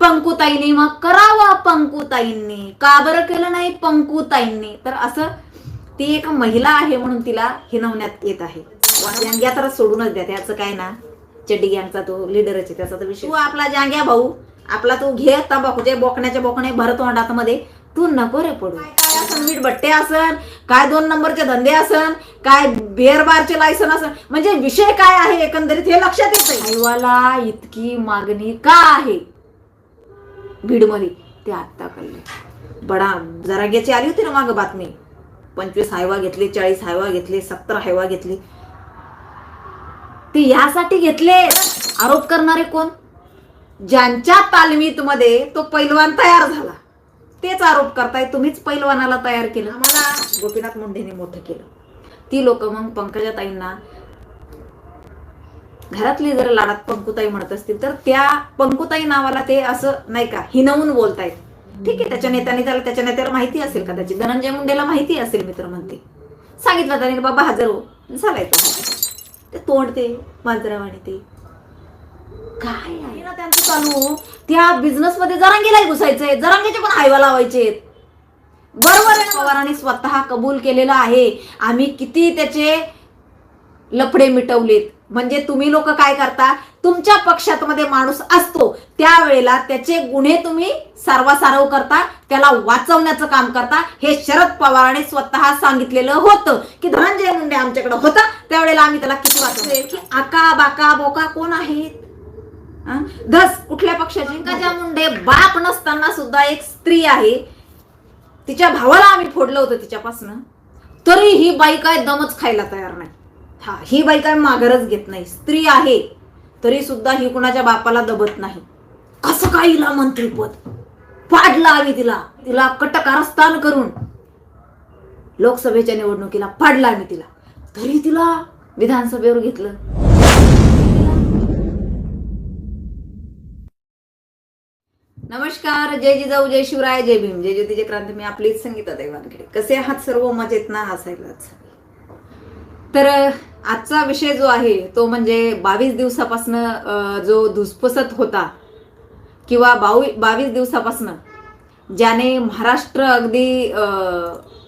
पंकुताईंनी मग करावा पंकुताईंनी. का बरं केलं नाही पंकुताईंनी? तर असं ती एक महिला आहे म्हणून तिला हिनवण्यात येत आहे. जांग्या तर सोडूनच द्या त्याचं काय ना? चड्डी गँगचा तो लिडरच आहे त्याचा तर विषय. तू आपला जांग्या भाऊ आपला तू घे तंबाखूचे बोकण्याचे बोकणे भर तोंडात मध्ये तू नको रे पडू. काय मीठ बट्टे असन काय दोन नंबरचे धंदे असन काय बिअर बारचे लायसन असन म्हणजे विषय काय आहे एकंदरीत हे लक्षात येत हायवाला इतकी मागणी का आहे? बीडमध्ये ते आत्ता कळले. बडा जराग्याची आली होती ना मागं बातमी. पंचवीस हायवा घेतले चाळीस हायवा घेतले सत्तर हायवा घेतले. ते यासाठी घेतले आरोप करणारे कोण? ज्यांच्या तालमीत मध्ये तो पैलवान तयार झाला. तेच आरोप करताय तुम्हीच पैलवानाला तयार केलं. आम्हाला गोपीनाथ मुंडेने मोठं केलं. ती लोक मग पंकजा ताईंना घरातली जर लाडात पंकुताई म्हणत असतील तर त्या पंकुताई नावाला ते असं नाही का हिनवून बोलतायत. ठीक आहे त्याच्या नेत्याने त्याला त्याच्या नेत्याला माहिती असेल का त्याची? धनंजय मुंडेला माहिती असेल मित्र म्हणते. सांगितलं त्याने बाबा हजर हो. झालाय तो. ते तोंडते मांजरावाणी ते. काय आहे? ना त्यांचं चालू त्या बिझनेस मध्ये जरांगीलाही घुसायचंय जरांगीचे पण हायवा लावायचे बरोबर आहे ना पवारांनी स्वतः कबूल केलेलं आहे. आम्ही किती त्याचे लफडे मिटवलेत. म्हणजे तुम्ही लोक काय करता? तुमच्या पक्षात मध्ये माणूस असतो. त्यावेळेला त्याचे गुन्हे तुम्ही सारवासारव करता त्याला वाचवण्याचं काम करता. हे शरद पवारांनी स्वतः सांगितलेलं होतं की धनंजय मुंडे आमच्याकडे होता. त्यावेळेला आम्ही त्याला किती वाचवले? की आका बाका बोका कोण आहेत? धस कुठल्या पक्षाची? पंकजा मुंडे बाप नसताना सुद्धा एक स्त्री आहे. तिच्या भावाला आम्ही फोडलं होतं तिच्यापासनं. तरी ही बाई काय दमच खायला तयार नाही. हा ही बाई काय माघारच घेत नाही. स्त्री आहे तरी सुद्धा ही कुणाच्या बापाला दबत नाही. कसं काय हिला मंत्रीपद पाडला आम्ही तिला. तिला कटकारस्थान करून लोकसभेच्या निवडणुकीला पाडला आम्ही तिला. तरी तिला विधानसभेवर घेतलं. नमस्कार जय जिजाऊ जय शिवराय जय भीम. जय ज्योती जय क्रांती. मी आपलीच संगीता दैवानकडे कसे आहात सर्व? मजेत ना? हसायलाच. तर आजचा विषय जो आहे तो म्हणजे बावीस दिवसापासनं जो धुसफुसत होता किंवा बावी बावीस दिवसापासनं ज्याने महाराष्ट्र अगदी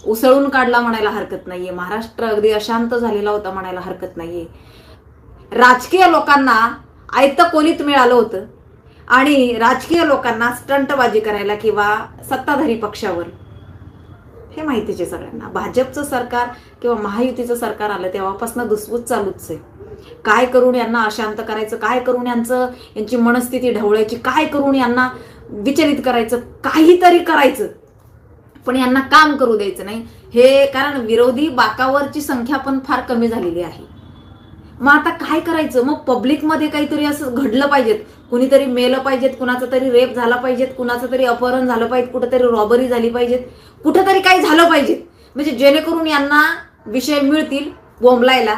उसळून काढला म्हणायला हरकत नाहीये महाराष्ट्र अगदी अशांत झालेला होता म्हणायला हरकत नाहीये. राजकीय लोकांना आयतं कोलीत मिळालं होतं आणि राजकीय लोकांना स्टंटबाजी करायला किंवा सत्ताधारी पक्षावर हे माहितीच आहे सगळ्यांना. भाजपचं सरकार किंवा महायुतीचं सरकार आलं तेव्हापासून दुसबूत चालूच आहे. काय करून यांना अशांत करायचं? काय करून यांचं यांची मनस्थिती ढवळायची? काय करून यांना विचलित करायचं? काहीतरी करायचं. पण यांना काम करू द्यायचं नाही. हे कारण विरोधी बाकावरची संख्या पण फार कमी झालेली आहे. मग आता काय करायचं? मग पब्लिकमध्ये काहीतरी असं घडलं पाहिजेत. कुणीतरी मेलं पाहिजेत कुणाचं तरी रेप झाला पाहिजेत कुणाचं तरी अपहरण झालं पाहिजे कुठंतरी रॉबरी झाली पाहिजेत. कुठंतरी काही झालं पाहिजे म्हणजे जेणेकरून यांना विषय मिळतील बोंबलायला.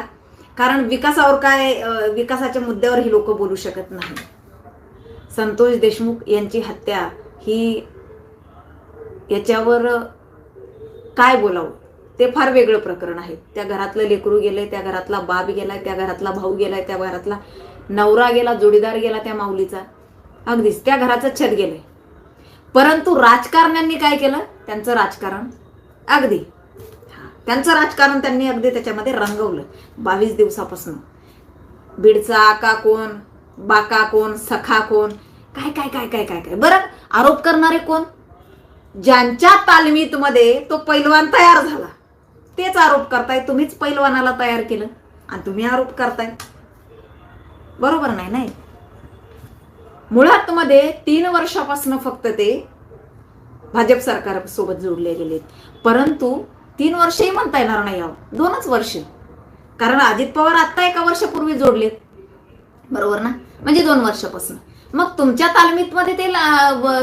कारण विकासावर काय विकासाच्या मुद्द्यावर ही लोक बोलू शकत नाही संतोष देशमुख यांची हत्या ही याच्यावर काय बोलावं? ते फार वेगळं प्रकरण आहे. त्या घरातलं लेकरू गेलंय त्या घरातला बाप गेलाय त्या घरातला भाऊ गेलाय त्या घरातला नवरा गेला जोडीदार गेला त्या माऊलीचा. अगदीच त्या घराचं छत गेलंय. परंतु राजकारण्यांनी काय केलं? त्यांचं राजकारण अगदी. त्यांचं राजकारण त्यांनी अगदी त्याच्यामध्ये रंगवलं. बावीस दिवसापासून. बीडचा आका कोण? बाका कोण? सखा कोण? काय काय काय काय काय काय? बरं आरोप करणारे कोण? ज्यांच्या तालमीत मध्ये तो पैलवान तयार झाला. तेच आरोप करताय तुम्हीच पैलवानाला तयार केलं. आणि तुम्ही आरोप करताय. बरोबर नाही नाही. मुळात मध्ये तीन वर्षापासून फक्त ते भाजप सरकार सोबत जोडले गेलेत परंतु तीन वर्षही म्हणता येणार नाही आहोत दोनच वर्ष. कारण अजित पवार आत्ता एका वर्षापूर्वी जोडलेत. बरोबर ना? म्हणजे दोन वर्षापासून. मग तुमच्या तालमीत मध्ये ते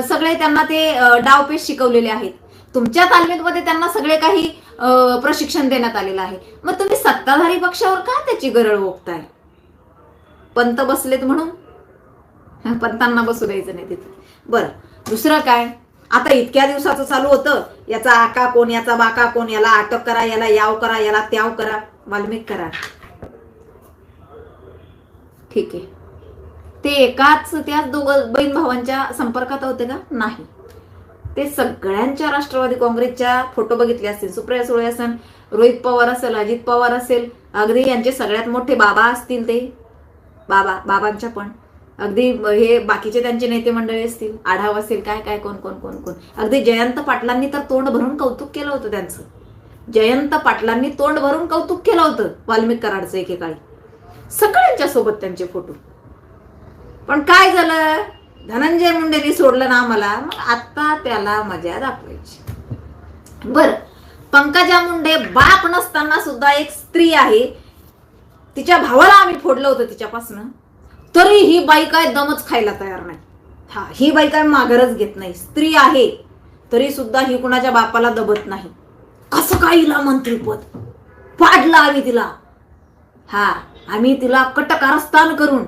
सगळे त्यांना ते डावपेश डावपेच शिकवलेले आहेत. तुमच्या तालमीत मध्ये त्यांना सगळे काही प्रशिक्षण देण्यात आलेलं आहे. मग तुम्ही सत्ताधारी पक्षावर का त्याची गरळ ओकताय पंत बसलेत म्हणून? पंतांना बसू द्यायचं नाही तिथे. बरं दुसरं काय? आता इतक्या दिवसाचं चालू होतं. याचा आका कोण याचा बाका कोण? याला अटक करा याला याव करा याला त्याव करा. वाल्मिक करा. ठीक आहे. ते एकाच त्याच दोघं बहीण भावांच्या संपर्कात होते का? नाही. ते सगळ्यांच्या राष्ट्रवादी काँग्रेसच्या फोटो बघितले असतील. सुप्रिया सुळे असेल रोहित पवार असेल अजित पवार असेल अगदी यांचे सगळ्यात मोठे बाबा असतील ते. बाबा बाबांच्या पण. अगदी हे बाकीचे त्यांचे नेते मंडळी असतील. आढाव असेल काय काय कोण कोण कोण कोण. अगदी जयंत पाटलांनी तर तोंड भरून कौतुक केलं होतं त्यांचं. जयंत पाटलांनी तोंड भरून कौतुक केलं होतं वाल्मिक कराडचं एकेकाळी. सगळ्यांच्या सोबत त्यांचे फोटो. पण काय झालं? धनंजय मुंडेनी सोडलं ना आम्हाला मग आता त्याला मजा दाखवायची. बर पंकजा मुंडे बाप नसताना सुद्धा एक स्त्री आहे. तिच्या भावाला आम्ही फोडलं होतं तिच्यापासनं. तरी ही बाई काय दमच खायला तयार नाही. हा ही बाई काय माघारच घेत नाही. स्त्री आहे तरी सुद्धा ही कुणाच्या बापाला दबत नाही. कसं काय हिला मंत्रीपद पाडलं आम्ही तिला. हा आम्ही तिला कटकारस्थान करून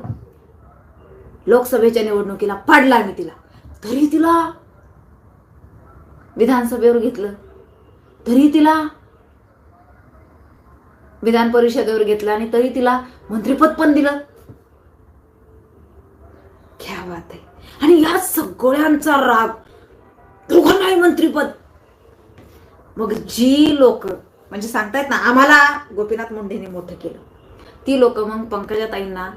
लोकसभेच्या निवडणुकीला पाडला आम्ही तिला. तरी तिला विधानसभेवर घेतलं. तरी तिला विधान परिषदेवर घेतलं आणि तरी तिला मंत्रिपद पण दिलं. क्या बात आहे. आणि या सगळ्यांचा राग दोघांनाही मंत्रिपद. मग जी लोक म्हणजे सांगतायत ना आम्हाला गोपीनाथ मुंडेने मोठं केलं. ती लोक मग पंकजाताईंना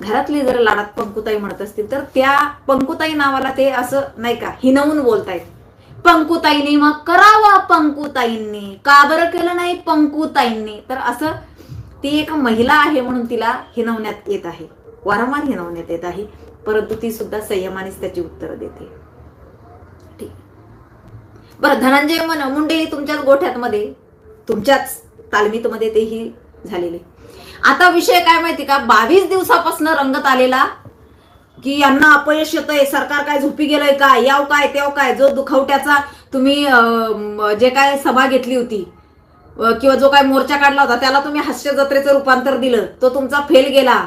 घरातली जर लाडात पंकुताई म्हणत असतील तर त्या पंकुताई नावाला ते असं नाही का हिनवून बोलतायत. पंकुताईंनी मग करावा पंकुताईंनी. का बरं केलं नाही पंकुताईंनी? तर असं ती एक महिला आहे म्हणून तिला हिनवण्यात येत आहे. वारंवार हिनवण्यात येत आहे. परंतु ती सुद्धा संयमानेच त्याची उत्तरं देते. ठीक. बरं धनंजय मन मुंडे तुमच्याच गोठ्यात मध्ये तुमच्याच तालमीत मध्ये तेही झालेले. आता विषय काय माहिती का? बावीस दिवसापासून रंगत आलेला की यांना अपयश येतंय सरकार काय झोपी गेलंय का? याव काय तेव काय? जो दुखवट्याचा तुम्ही जे काय सभा घेतली होती किंवा जो काय मोर्चा काढला होता त्याला तुम्ही हास्य जत्रेचं रूपांतर दिलं. तो तुमचा फेल गेला.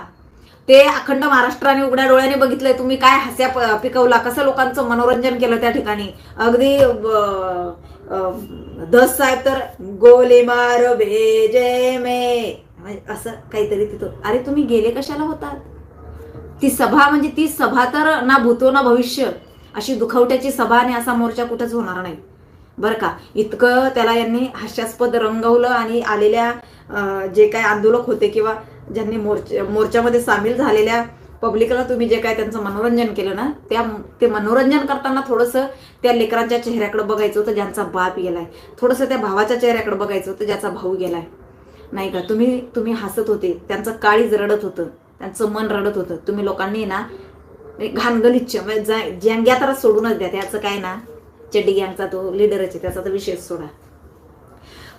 ते अखंड महाराष्ट्राने उघड्या डोळ्याने बघितलंय. तुम्ही काय हास्य पिकवला? कसं लोकांचं मनोरंजन केलं त्या ठिकाणी? अगदी अं, दस साहेब तर गोले मार भेजे मे. असं काहीतरी तिथं. अरे तुम्ही गेले कशाला होतात? ती सभा म्हणजे ती सभा तर ना भूतो ना भविष्य. अशी दुखवट्याची सभा आणि असा मोर्चा कुठंच होणार नाही. बरं का? इतकं त्याला यांनी हास्यास्पद रंगवलं आणि आलेल्या जे काय आंदोलक होते किंवा ज्यांनी मोर्चा मोर्चामध्ये सामील झालेल्या पब्लिकला तुम्ही जे काय त्यांचं मनोरंजन केलं ना त्या ते मनोरंजन करताना थोडंसं त्या लेकरांच्या चेहऱ्याकडे बघायचं होतं ज्यांचा बाप गेलाय. थोडंसं त्या भावाच्या चेहऱ्याकडे बघायचं होतं ज्याचा भाऊ गेलाय. नाही का तुम्ही तुम्ही हसत होते त्यांचं काळीज रडत होतं त्यांचं मन रडत होतं. तुम्ही लोकांनी ना घाणगलिच्छ म्हणजे तर सोडूनच द्या त्याचं काय ना चड्डी गँगचा तो लिडरच आहे त्याचा तर विषय सोडा.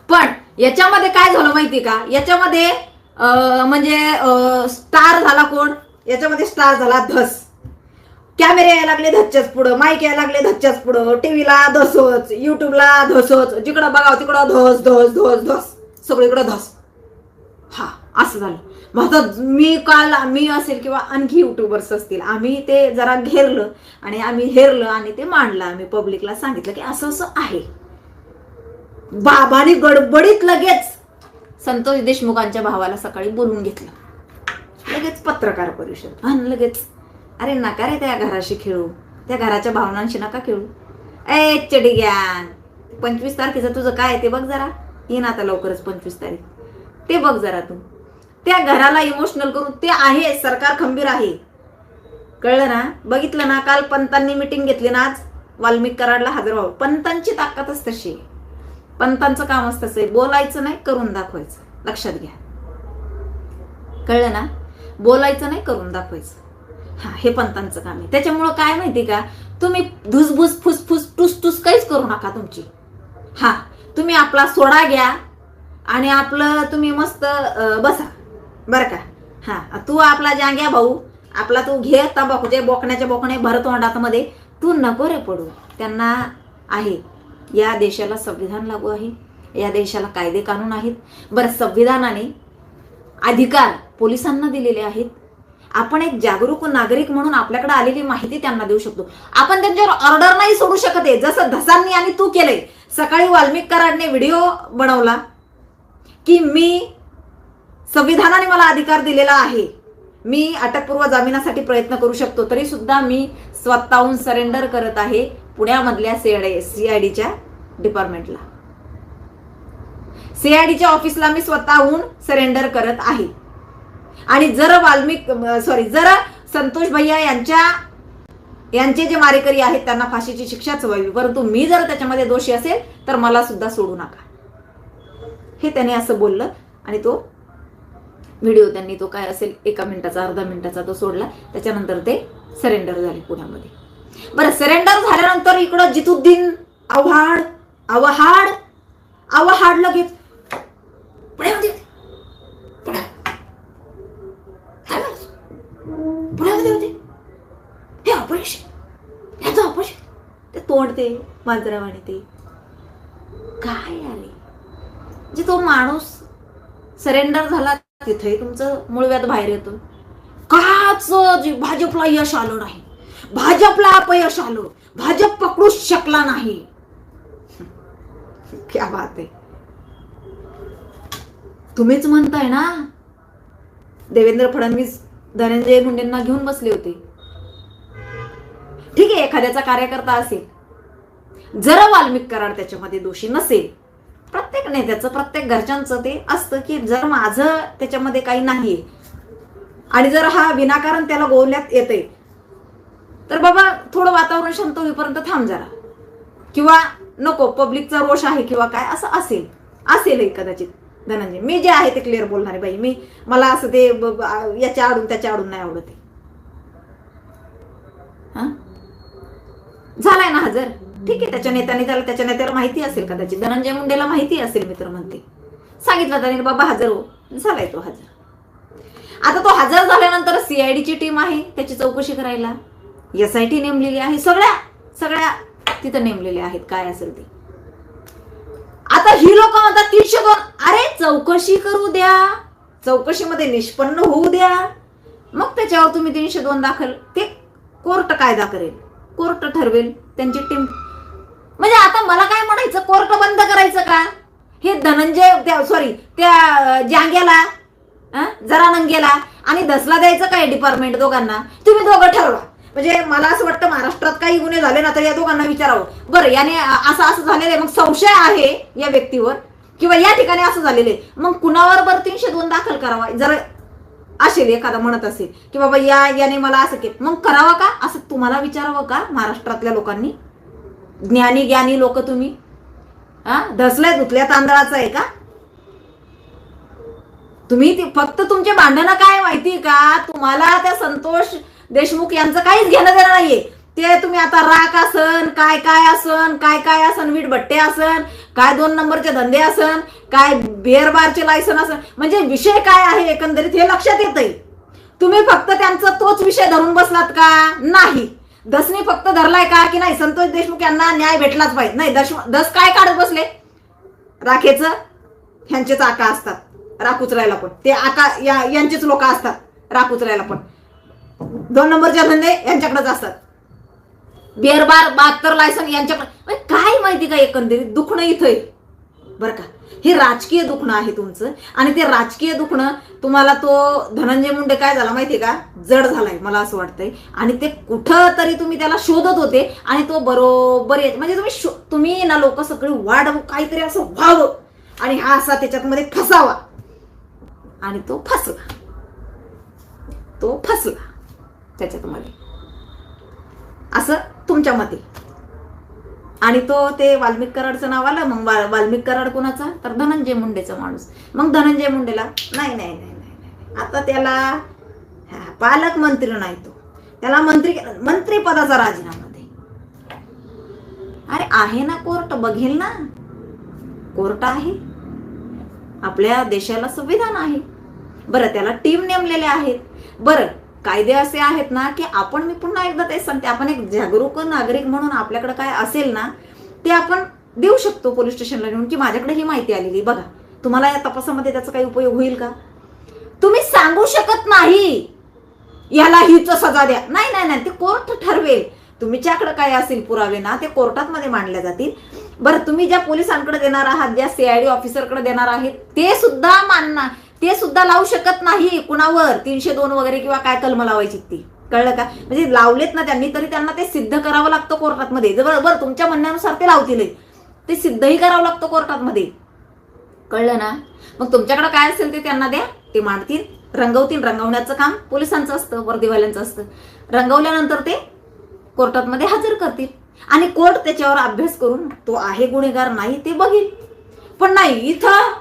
पण याच्यामध्ये काय झालं माहिती का? याच्यामध्ये म्हणजे स्टार झाला कोण? याच्यामध्ये स्टार झाला धस. कॅमेरे यायला लागले धच्च्याच पुढं माईक यायला लागले धच्च्याच पुढं टीव्हीला धसोच युट्यूबला धसोच जिकडं बघावं तिकडं धस धस धस धस. सगळीकडं धस. हा असं झालं. मग आता मी काल मी असेल किंवा आणखी युट्यूबर्स असतील आम्ही ते जरा घेरलं आणि आम्ही हेरलं आणि ते मांडलं. आम्ही पब्लिकला सांगितलं की असं असं आहे. बाबाने गडबडीत लगेच संतोष देशमुखांच्या भावाला सकाळी बोलून घेतलं. लगेच पत्रकार परिषद. आणि लगेच. अरे नका रे त्या घराशी खेळू. त्या घराच्या भावनांशी नका खेळू. ए चडी ज्ञान पंचवीस तारखेचं तुझं काय ते बघ जरा. येईन आता लवकरच पंचवीस तारीख. ते बघ जरा तू. त्या घराला इमोशनल करून ते आहे सरकार खंबीर आहे. कळलं ना? बघितलं ना? काल पंतांनी मिटिंग घेतली ना आज? वाल्मिक कराडला हजर व्हावं. पंतांची ताकदच तशी पंतांचं काम तसं आहे बोलायचं नाही करून दाखवायचं. लक्षात घ्या. कळलं ना? बोलायचं नाही करून दाखवायचं. हा हे पंतांचं काम आहे. त्याच्यामुळं काय माहिती का? तुम्ही धुसभुस फुसफुस टुस टुस काहीच करू नका तुमची. हा तुम्ही आपला सोडा घ्या. आणि आपलं तुम्ही मस्त बसा. बरं का? हां तू आपला जांग्या भाऊ आपला तू घे तंबाखूचे बोकण्याच्या बोकणे भरत मध्ये तू नको रे पडू. त्यांना आहे. या देशाला संविधान लागू आहे. या देशाला कायदे कानून आहेत. बरं संविधानाने अधिकार पोलिसांना दिलेले आहेत. आपण एक जागरूक नागरिक म्हणून आपल्याकडे आलेली माहिती त्यांना देऊ शकतो. आपण त्यांच्यावर ऑर्डर नाही सोडू शकत आहे. जसं धसांनी आणि तू केलंय. सकाळी वाल्मिक कराडने व्हिडिओ बनवला. की मी संविधानाने मला अधिकार दिलेला आहे. मी अटकपूर्व जामिनासाठी प्रयत्न करू शकतो. तरी सुद्धा मी स्वतःहून सरेंडर करत आहे पुण्यामधल्या सीआयडी सीआयडीच्या डिपार्टमेंटला सीआयडीच्या ऑफिसला मी स्वतःहून सरेंडर करत आहे. आणि जर वाल्मिक सॉरी जर संतोष भैया यांच्या यांचे जे मारेकरी आहेत त्यांना फाशीची शिक्षाच व्हावी परंतु मी जर त्याच्यामध्ये दोषी असेल तर मला सुद्धा सोडू नका. हे त्याने असं बोललं आणि तो व्हिडिओ त्यांनी तो काय असेल एका मिनिटाचा अर्धा मिनिटाचा तो सोडला. त्याच्यानंतर ते सरेंडर झाले पुण्यामध्ये. बरं सरेंडर झाल्यानंतर इकडं जितुद्दीन आव्हाड आव्हाड आव्हाड लगेच. पुण्यामध्ये. होते. पुण्यामध्ये होते. हे ऑपरेशन ह्याचं ऑपरेशन ते तोडते मांजरावाणी ते. काय आले जी तो माणूस सरेंडर झाला तिथे तुमचं मूळव्यात बाहेर येतो काच भाजपला यश आलं नाही. भाजपला अपयश आलं. भाजप पकडूच शकला नाही. क्या बात आहे. तुम्हीच म्हणताय ना? देवेंद्र फडणवीस धनंजय मुंडेंना घेऊन बसले होते. ठीक आहे एखाद्याचा कार्यकर्ता असेल. जर वाल्मिक करार त्याच्यामध्ये दोषी नसेल. प्रत्येक नेत्याचं प्रत्येक घरच्यांचं ते असतं की जर माझं त्याच्यामध्ये काही नाही आणि जर हा विनाकारण त्याला गोवल्यात येते तर बाबा थोडं वातावरण शांत होईपर्यंत थांब जरा. किंवा नको पब्लिकचा रोष आहे किंवा काय असं असेल. असेलही कदाचित धनंजय. मी जे आहे ते क्लिअर बोलणारे बाई. मी मला असं ते याच्या आडून त्याच्या आडून नाही आवडत हां? झालाय ना हजर? ठीक आहे त्याच्या नेत्याने त्याला त्याच्या नेत्याला माहिती असेल कदाचित धनंजय मुंडेला माहिती असेल मित्र म्हणते. सांगितलं त्याने बाबा हजर हो. झालाय तो हजर. आता तो हजर झाल्यानंतर सीआयडीची टीम आहे त्याची चौकशी करायला. एस आय टी नेमलेली आहे सगळ्या सगळ्या तिथं नेमलेल्या आहेत काय असेल ते. आता ही लोक म्हणतात तीनशे दोन. अरे चौकशी करू द्या. चौकशीमध्ये निष्पन्न होऊ द्या. मग त्याच्यावर तुम्ही तीनशे दोन दाखल ते कोर्ट कायदा करेल. कोर्ट ठरवेल. त्यांची टीम म्हणजे आता मला काय म्हणायचं? कोर्ट बंद करायचं का? हे धनंजय सॉरी त्या जांग्याला जरा नंगेला आणि दसला द्यायचं काय डिपार्टमेंट दोघांना? तुम्ही दोघं ठरवा. म्हणजे मला असं वाटतं महाराष्ट्रात काही गुन्हे झाले ना तर या दोघांना विचारावं. बरं याने असं असं झालेलं आहे. मग संशय आहे या व्यक्तीवर. किंवा या ठिकाणी असं झालेलं आहे. मग कुणावर बरं तीनशे दोन दाखल करावा? जर असेल एखादा म्हणत असेल की बाबा या याने मला असं केलं. मग करावं का? असं तुम्हाला विचारावं का महाराष्ट्रातल्या लोकांनी? ज्ञानी ज्ञानी लोक तुम्ही. हा? धसल्या धुतल्या तांदळाचा आहे का? तुम्ही ते फक्त तुमचे भांडणं काय माहिती का? तुम्हाला त्या संतोष देशमुख यांचं काहीच घेणं देणं नाहीये. ते तुम्ही आता राख असन काय काय असन काय काय असन वीट भट्टे असन काय दोन नंबरचे धंदे असन काय बेरबारचे लायसन असन. म्हणजे विषय काय आहे एकंदरीत हे लक्षात येतंय. तुम्ही फक्त त्यांचा तोच विषय धरून बसलात का? नाही. दसनी फक्त धरलाय का की नाही? संतोष देशमुख यांना न्याय भेटलाच पाहिजे. नाही दश दस काय काढत बसले? राखेचं ह्यांचेच आका असतात. राख उचलायला पण. ते आका या यांचेच लोक असतात. राख उचलायला पण. दोन नंबरचे धंदे यांच्याकडेच असतात. बेरबार बहात्तर लायसन यांच्याकडे. म्हणजे काय माहिती का एकंदरीत? दुखणं इथं आहे बरं का? हे राजकीय दुखणं आहे तुमचं. आणि ते राजकीय दुखणं तुम्हाला तो धनंजय मुंडे काय झाला माहितीये का? जड झालाय मला असं वाटतंय. आणि ते कुठं तरी तुम्ही त्याला शोधत होते आणि तो बरोबर येत. म्हणजे तुम्ही शो- तुम्ही ना लोक सगळी वाढ काहीतरी असं व्हावं. आणि हा असा त्याच्यात फसावा. आणि तो फसला. तो फसला त्याच्यात मध्ये असं तुमच्या मते आणि तो ते वाल्मिक कराडचं नाव आलं मग वा- वाल्मिक कराड कोणाचा? तर धनंजय मुंडेचा माणूस. मग धनंजय मुंडेला नाही नाही नाही नाही आता त्याला हा, पालकमंत्री नाही तो. त्याला मंत्री मंत्रीपदाचा राजीनामा दे. अरे आहे ना कोर्ट बघेल ना. कोर्ट आहे. आपल्या देशाला संविधान आहे. बरं त्याला टीम नेमलेल्या आहेत. बरं कायदे असे आहेत ना की आपण मी पुन्हा एकदा तेच सांगते आपण एक जागरूक नागरिक म्हणून आपल्याकडे काय असेल ना ते आपण देऊ शकतो पोलीस स्टेशनला नेऊन की माझ्याकडे ही माहिती आलेली बघा तुम्हाला या तपासामध्ये त्याचा काही उपयोग होईल का? तुम्ही सांगू शकत नाही याला हीच सजा द्या. नाही नाही नाही ते कोर्ट ठरवेल. तुमच्याकडे काय असेल पुरावे ना ते कोर्टात मध्ये मांडल्या जातील. बरं तुम्ही ज्या पोलिसांकडे देणार आहात ज्या सीआयडी ऑफिसरकडे देणार आहेत ते सुद्धा मानणार. ते सुद्धा लावू शकत नाही कुणावर. तीनशे दोन वगैरे किंवा काय कलम लावायची ती. कळलं का? म्हणजे लावलेत ना त्यांनी तरी त्यांना ते सिद्ध करावं लागतं कोर्टात मध्ये बरोबर तुमच्या म्हणण्यानुसार ते लावतील. ते सिद्धही करावं लागतं कोर्टात मध्ये कळलं ना? मग तुमच्याकडे काय असेल ते त्यांना द्या. ते मांडतील रंगवतील. रंगवण्याचं काम पोलिसांचं असतं वर्दीवाल्यांचं असतं. रंगवल्यानंतर ते कोर्टात मध्ये हजर करतील. आणि कोर्ट त्याच्यावर अभ्यास करून तो आहे गुन्हेगार नाही ते बघील. पण नाही इथं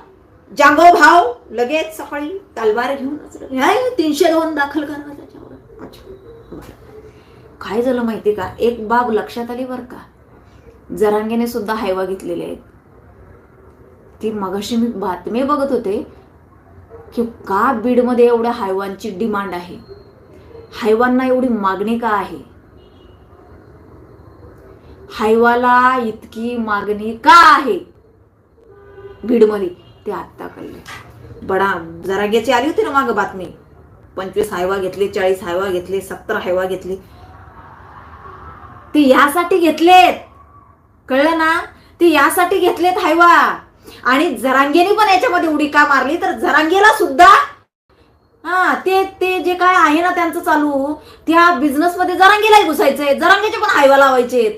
जांगो भाव लगेच सकाळी तलवार घेऊन हाय, तीनशे दोन दाखल करा त्याच्यावर. अच्छा. काय झालं माहिती का? एक बाब लक्षात आली बरं का? जरांगेने सुद्धा हायवा घेतलेले आहेत. ती मगाशी मी बातमी बघत होते की का बीडमध्ये एवढ्या हायवांची डिमांड आहे? हायवांना एवढी मागणी का आहे? हायवाला इतकी मागणी का आहे? बीडमध्ये. ते आत्ता कळले. बडा जराग्याची आली होती ना मागं बातमी. पंचवीस हायवा घेतले चाळीस हायवा घेतले सत्तर हायवा घेतले. ते यासाठी घेतलेत. कळलं ना? ते यासाठी घेतलेत हायवा. आणि जरांगेने पण याच्यामध्ये उडी का मारली? तर जरांगेला सुद्धा हा ते ते जे काय आहे ना त्यांचं चालू त्या बिझनेस मध्ये जरांगेलाही घुसायचंय. जरांगेचे पण हायवा लावायचे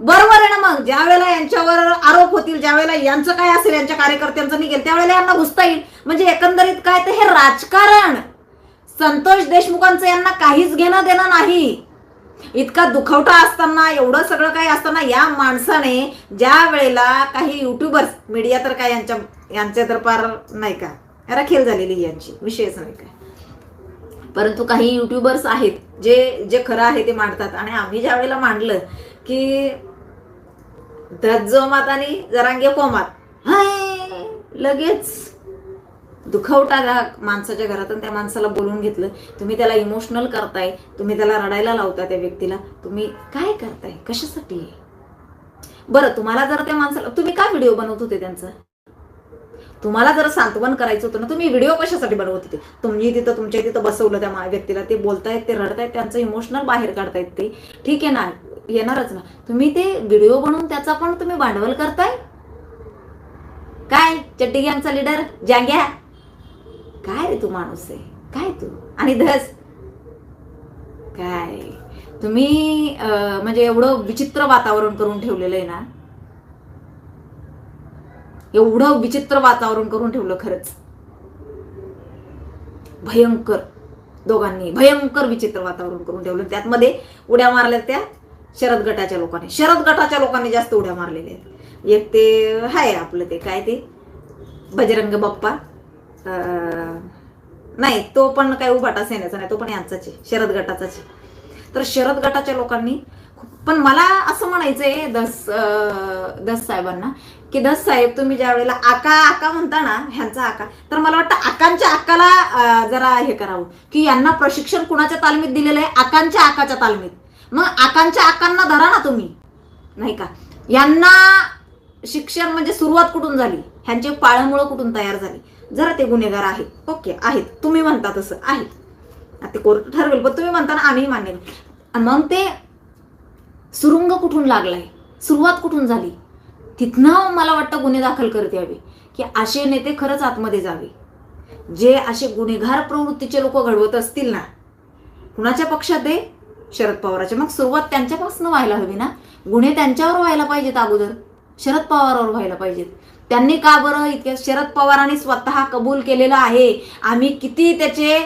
बरोबर आहे ना मग? ज्या वेळेला यांच्यावर आरोप होतील ज्या वेळेला यांचं काय असेल यांच्या कार्यकर्त्यांचं निघेल त्यावेळेला यांना घुसता येईल. म्हणजे एकंदरीत काय तर हे राजकारण. संतोष देशमुखांचं यांना काहीच घेणं देणं नाही. इतका दुखवटा असताना एवढं सगळं काही असताना या माणसाने ज्या वेळेला काही युट्यूबर्स मीडिया तर काय यांच्या यांचे तर पार नाही का? रखेल झालेली यांची विषयच नाही काय. परंतु काही युट्यूबर्स आहेत जे जे खरं आहे ते मांडतात. आणि आम्ही ज्या वेळेला मांडलं की धज्जो मात आणि जरांगे कोमात. हाय, लगेच. दुखवटा त्या माणसाच्या घरातून त्या माणसाला बोलून घेतलं. तुम्ही त्याला इमोशनल करताय. तुम्ही त्याला रडायला लावता त्या व्यक्तीला. तुम्ही काय करताय? कशासाठी? बरं तुम्हाला जर त्या माणसाला तुम्ही काय व्हिडिओ बनवत होते त्यांचं? तुम्हाला जर सांत्वन करायचं होतं ना तुम्ही व्हिडिओ कशासाठी बनवत होते? तुम्ही तिथं तुमच्या तिथं बसवलं त्या व्यक्तीला. ते बोलतायत ते रडतायत त्यांचं इमोशनल बाहेर काढतायत ते. ठीक आहे ना? येणारच ना. तुम्ही ते व्हिडिओ बनवून त्याचा पण तुम्ही भांडवल करताय? काय? चट्टी गँगचा लिडर जांग्या? काय रे तू माणूस आहे? काय तू? आणि धस? काय? तुम्ही म्हणजे एवढं विचित्र वातावरण करून ठेवलेलं आहे ना? एवढं विचित्र वातावरण करून ठेवलं खरंच. भयंकर. दोघांनी भयंकर विचित्र वातावरण करून ठेवलं. त्यात मध्ये उड्या मारल्या त्या शरद गटाच्या लोकांनी. शरद गटाच्या लोकांनी जास्त उड्या मारलेल्या आहेत. एक ते आहे आपलं ते काय ते? बजरंग बाप्पा. नाही तो पण काय उभाटा सेनेचा नाही तो पण यांचाच आहे शरद गटाचाच आहे. तर शरद गटाच्या लोकांनी पण मला असं म्हणायचंय दस दस साहेबांना की दस साहेब तुम्ही ज्या वेळेला आका आका म्हणता ना ह्यांचा आका तर मला वाटतं आकांच्या आकाला जरा हे करावं. की यांना प्रशिक्षण कुणाच्या तालमीत दिलेलं आहे? आकांच्या आकाच्या तालमीत. मग आकांच्या आकांना धरा ना तुम्ही. नाही का? यांना शिक्षण म्हणजे सुरुवात कुठून झाली? ह्यांचे पाळमुळं कुठून तयार झाली? जरा ते गुन्हेगार आहेत. ओके आहेत. तुम्ही म्हणता तसं आहेत. आता ते कोर्ट ठरवेल पण तुम्ही म्हणता ना आम्ही मान्य मग ते सुरुंग कुठून लागलाय? सुरुवात कुठून झाली? तिथनं मला वाटतं गुन्हे दाखल करत यावे. की असे नेते खरंच आतमध्ये जावे. जे असे गुन्हेगार प्रवृत्तीचे लोक घडवत असतील ना कुणाच्या पक्षात आहे? शरद पवाराच्या मग सुरुवात त्यांच्यापासून व्हायला हवी ना? गुन्हे त्यांच्यावर व्हायला पाहिजेत अगोदर. शरद पवारावर व्हायला पाहिजेत. त्यांनी का बरं इतक्या शरद पवारांनी स्वतः कबूल केलेलं आहे? आम्ही किती त्याचे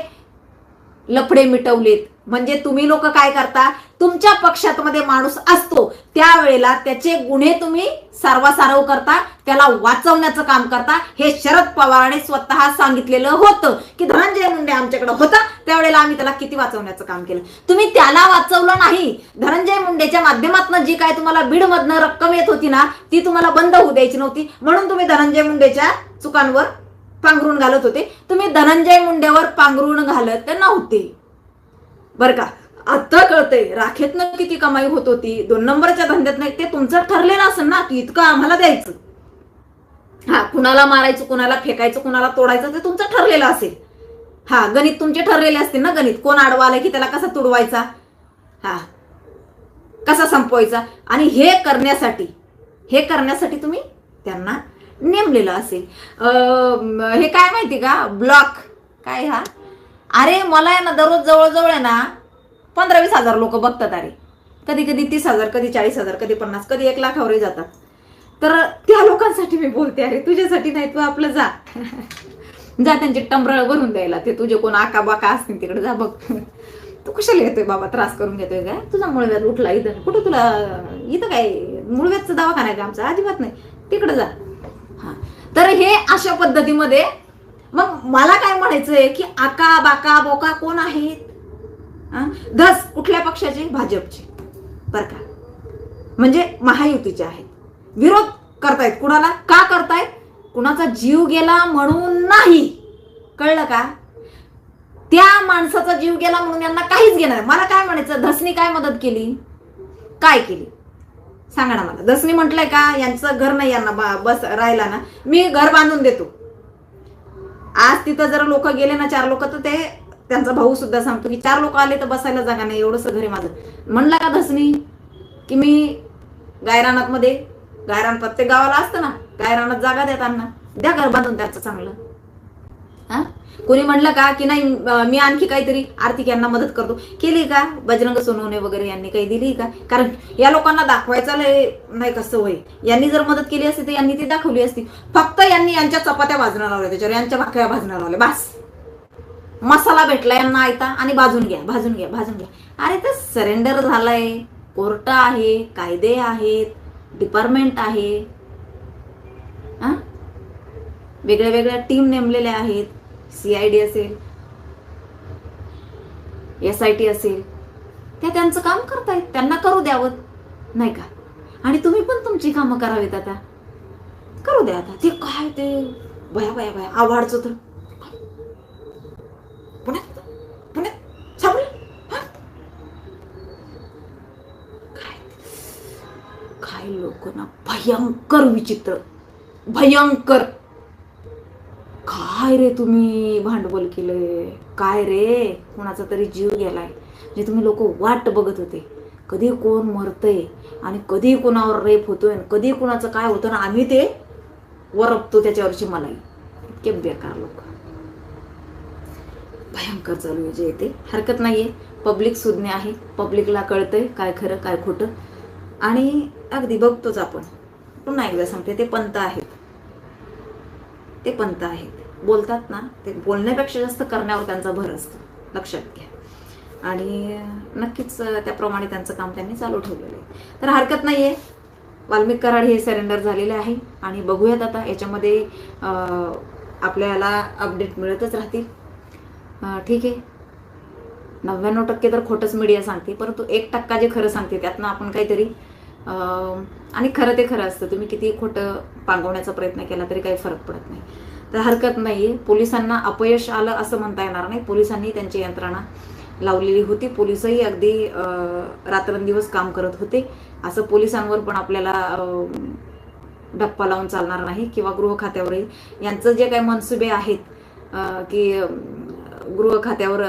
लफडे मिटवलेत? म्हणजे तुम्ही लोक काय करता? तुमच्या पक्षात मध्ये माणूस असतो. त्यावेळेला त्याचे गुन्हे तुम्ही सारवासारव करता त्याला वाचवण्याचं काम करता. हे शरद पवारने स्वतः सांगितलेलं होतं की धनंजय मुंडे आमच्याकडे होता. त्यावेळेला आम्ही त्याला किती वाचवण्याचं काम केलं? तुम्ही त्याला वाचवलं नाही. धनंजय मुंडेच्या माध्यमातून जी काय तुम्हाला बीडमधनं रक्कम येत होती ना ती तुम्हाला बंद होऊ द्यायची नव्हती. म्हणून तुम्ही धनंजय मुंडेच्या चुकांवर पांघरून घालत होते. तुम्ही धनंजय मुंडेवर पांघरून घालत नव्हते. बर का आता कळतंय राखेतनं किती कमाई होत होती दोन नंबरच्या धंद्यात नाही ते तुमचं ठरलेलं असेल ना की इतकं आम्हाला द्यायचं. हा कुणाला मारायचं कुणाला फेकायचं कुणाला तोडायचं ते तुमचं ठरलेलं असेल. हा गणित तुमचे ठरलेले असतील ना गणित? कोण आडवा आलं की त्याला कसा तुडवायचा? हा कसा संपवायचा? आणि हे करण्यासाठी हे करण्यासाठी तुम्ही त्यांना नेमलेलं असेल. हे काय माहिती का? ब्लॉक. काय हा? अरे मला आहे ना दररोज जवळजवळ आहे ना पंधरा वीस हजार लोक बघतात अरे. कधी कधी तीस हजार कधी चाळीस हजार कधी पन्नास कधी एक लाखावरही जातात. तर त्या लोकांसाठी मी बोलते अरे तुझ्यासाठी नाही तू आपलं जा. जा त्यांचे टमरळ भरून द्यायला ते तुझे कोण आका बाका असतील तिकडे जा बघ. तू कशाला येतोय बाबा त्रास करून घेतोय काय? तुझा मुळव्याध उठला इथं. कुठं तुला इथं काय मुळव्याधचा दवाखाना आहे का आमचा? अजिबात नाही. तिकडे जा. हा. तर हे अशा पद्धतीमध्ये मग मला काय म्हणायचंय की आका बाका बोका कोण आहेत धस कुठल्या पक्षाचे? भाजपचे. बर का. म्हणजे महायुतीचे आहेत. विरोध करतायत. कुणाला का करतायत? कुणाचा जीव गेला म्हणून नाही. कळलं का? त्या माणसाचा जीव गेला म्हणून यांना काहीच घेणार मला काय म्हणायचं? धसनी काय मदत केली? काय केली? सांगा ना मला. धसनी म्हटलंय का? यांचं घर नाही यांना. बा- बस राहिला ना. मी घर बांधून देतो. आज तिथं जर लोक गेले ना चार लोक तर ते त्यांचा भाऊ सुद्धा सांगतो की चार लोक आले तर बसायला जागा नाही एवढंच घरी माझं. म्हणला का धसनी की मी गायरानात मध्ये गायरान प्रत्येक गावाला असतं ना गायरानात जागा द्या त्यांना द्या घर बांधून त्याचं चांगलं. हा? कोणी म्हणलं का की नाही मी आणखी काहीतरी आर्थिक यांना मदत करतो. केली का? बजरंग सोनवणे वगैरे यांनी काही दिली का? कारण या लोकांना दाखवायचं लय नाही कसं होय यांनी जर मदत केली असती तर यांनी ती दाखवली असती. फक्त यांनी यांच्या चपात्या भाजणार लावल्या त्याच्यावर यांच्या भाकऱ्या भाजणार लावल्या बास. मसाला भेटला यांना आयता आणि भाजून घ्या भाजून घ्या भाजून घ्या. अरे तर सरेंडर झालंय. कोर्ट आहे कायदे आहेत डिपार्टमेंट आहे. हा वेगळ्या वेगळ्या टीम नेमलेल्या आहेत. सी आय डी असेल एस आय टी असेल त्या त्यांचं काम करतायत त्यांना करू द्यावं नाही का? आणि तुम्ही पण तुमची कामं करावीत आता. करू द्या आता. ते काय ते? भया भया भया. आव्हाडचं तर. पुण्यात पुण्यात. सापडलं? काय? काय लोक ना? भयंकर विचित्र. भयंकर. काय रे तुम्ही भांडवल केलंय? काय रे? कुणाचा तरी जीव गेलाय. जे तुम्ही लोक वाट बघत होते. कधी कोण मरतय आणि कधी कोणावर रेप होतोय आणि कधी कोणाचं काय होतं ना आम्ही ते वरपतो त्याच्यावरची मलाई. इतके बेकार लोक. भयंकर चालू आहे जे येते हरकत नाहीये. पब्लिक सुज्ञ आहे. पब्लिकला कळतंय काय खरं काय खोटं. आणि अगदी बघतोच आपण. पुन्हा एकदा सांगते ते पंत आहेत. ते पंत आहेत. बोलतात ना ते बोलण्यापेक्षा जास्त करण्यावर त्यांचा भर असतो. लक्षात घ्या. आणि नक्कीच त्याप्रमाणे त्यांचं काम त्यांनी चालू ठेवलेलं आहे. तर हरकत नाही आहे वाल्मिक कराड हे सरेंडर झालेले आहे. आणि बघूयात आता याच्यामध्ये आपल्याला अपडेट मिळतच राहतील. ठीक आहे. नव्याण्णव टक्के तर खोटंच मीडिया सांगते परंतु एक टक्का जे खरं सांगते त्यातनं आपण काहीतरी आणि खरं ते खरं असतं. तुम्ही किती खोटं पांगवण्याचा प्रयत्न केला तरी काही फरक पडत नाही. तर हरकत नाहीये. पोलिसांना अपयश आलं असं म्हणता येणार नाही. पोलिसांनी त्यांची यंत्रणा लावलेली होती. पोलिसही अगदी रात्रंदिवस काम करत होते. असं पोलिसांवर पण आपल्याला डप्पा लावून चालणार नाही किंवा गृह खात्यावरही. यांचं जे काही मनसुबे आहेत की गृह खात्यावर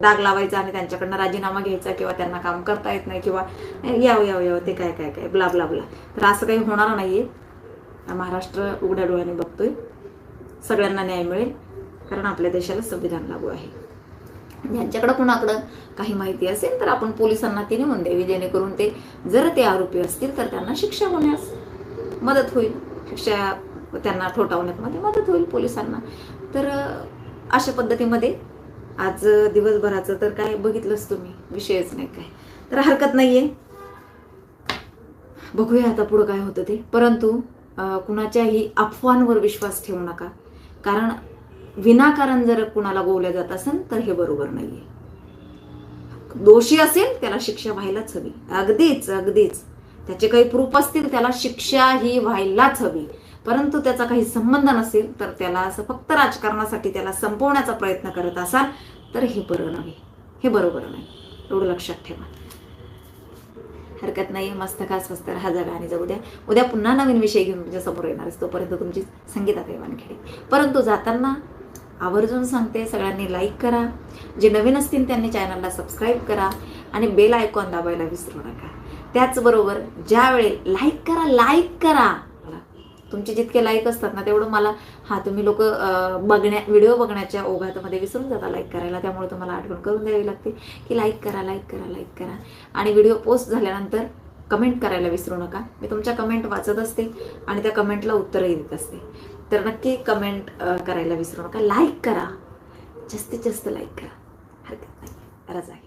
डाग लावायचा आणि त्यांच्याकडनं राजीनामा घ्यायचा किंवा त्यांना काम करता येत नाही किंवा याव याव याव ते काय काय काय ब्ला ब्ला ब्ला. तर असं काही होणार नाहीये. महाराष्ट्र उघड्या डोळ्याने बघतोय. सगळ्यांना न्याय मिळेल कारण आपल्या देशाला संविधान लागू आहे. यांच्याकडं कुणाकडं काही माहिती असेल तर आपण पोलिसांना ती नेऊन द्यावी जेणेकरून ते जर ते आरोपी असतील तर त्यांना शिक्षा होण्यास मदत होईल. शिक्षा त्यांना ठोठावण्यामध्ये मदत होईल पोलिसांना. तर अशा पद्धतीमध्ये आज दिवसभराचं तर काय बघितलंच तुम्ही विषयच नाही काय. तर हरकत नाहीये. बघूया आता पुढं काय होतं ते. परंतु कुणाच्याही अफवांवर विश्वास ठेवू नका. कारण विनाकारण जर कुणाला गोवल्या जात असेल तर हे बरोबर नाहीये. दोषी असेल त्याला शिक्षा व्हायलाच हवी. अगदीच अगदीच. त्याचे काही प्रूफ असतील त्याला शिक्षा ही व्हायलाच हवी. परंतु त्याचा काही संबंध नसेल तर त्याला असं फक्त राजकारणासाठी त्याला संपवण्याचा प्रयत्न करत असाल तर हे बरं नव्हे हे बरोबर नाही. एवढं लक्षात ठेवा. हरकत नाही मस्त खा स्वस्त राहा जगा आणि जाऊ द्या. उद्या पुन्हा नवीन विषय घेऊन तुमच्यासमोर येणार आहे. तोपर्यंत तुमची संगीता वानखेडे परंतु जाताना आवर्जून सांगते सगळ्यांनी लाईक करा. जे नवीन असतील त्यांनी चॅनलला सबस्क्राईब करा आणि बेल आयकॉन दाबायला विसरू नका. त्याचबरोबर ज्यावेळी लाईक करा लाईक करा. तुमचे जितके लाईक असतात ना तेवढं मला हा तुम्ही लोक बघण्या व्हिडिओ बघण्याच्या ओघातमध्ये विसरून जाता लाईक करायला. त्यामुळे तुम्हाला आठवण करून द्यावी लागते की लाईक करा लाईक करा लाईक करा. आणि व्हिडिओ पोस्ट झाल्यानंतर कमेंट करायला विसरू नका. मी तुमच्या कमेंट वाचत असते आणि त्या कमेंटला उत्तरही देत असते. तर नक्की कमेंट करायला विसरू नका. लाईक करा. जास्तीत जास्त लाईक करा. हरकत नाही. रजा आहे.